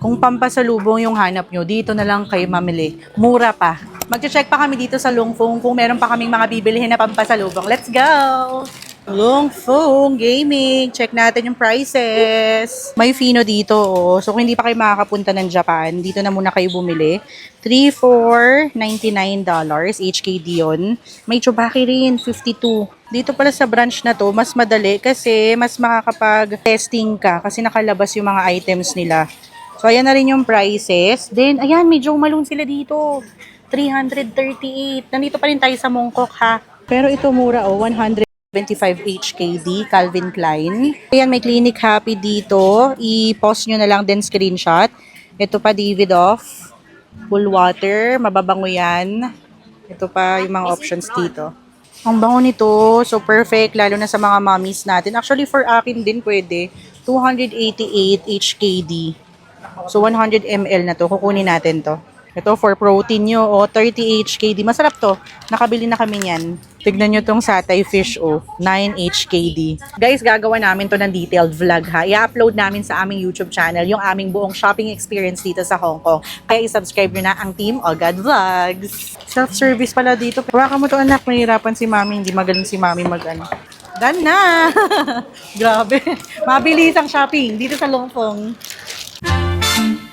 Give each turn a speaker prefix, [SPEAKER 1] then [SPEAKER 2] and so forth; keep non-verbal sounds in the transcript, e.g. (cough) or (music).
[SPEAKER 1] Kung pampasalubong yung hanap nyo, dito na lang kayo mamili. Mura pa. Mag-check pa kami dito sa Longfong kung meron pa kaming mga bibilihin na pampasalubong. Let's go! Longfong Gaming. Check natin yung prices. May Fino dito. Oh. So, kung hindi pa kayo makakapunta ng Japan, dito na muna kayo bumili. $3 for $99 HKD yun. May Chubaki rin, 52. Dito pala sa branch na to, mas madali kasi mas makakapag-testing ka kasi nakalabas yung mga items nila. So, ayan na rin yung prices. Then, ayan, may Joe Malone sila dito. 338. Nandito pa rin tayo sa Mongkok, ha? Pero ito mura, oh. 125 HKD, Calvin Klein. Ayan, may Clinic Happy dito. I-post nyo na lang din screenshot. Ito pa, Davidoff. Full water. Mababango yan. Ito pa yung mga options dito. Ang bango nito. So, perfect. Lalo na sa mga mommies natin. Actually, for akin din pwede. 288 HKD. So, 100 ml na to. Kukunin natin to. Ito for protein nyo. O, 30 HKD. Masarap to. Nakabili na kami niyan. Tignan nyo tong satay fish o. 9 HKD. Guys, gagawa namin to ng detailed vlog ha. I-upload namin sa aming YouTube channel yung aming buong shopping experience dito sa Hong Kong. Kaya i-subscribe nyo na ang Team Ogad Vlogs. Self-service pala dito. Hawakan mo to anak. Mahirapan si mami. Hindi magaling si mami mag ano. Done na! (laughs) Grabe. Mabilis ang shopping dito sa Longfong. Thank you.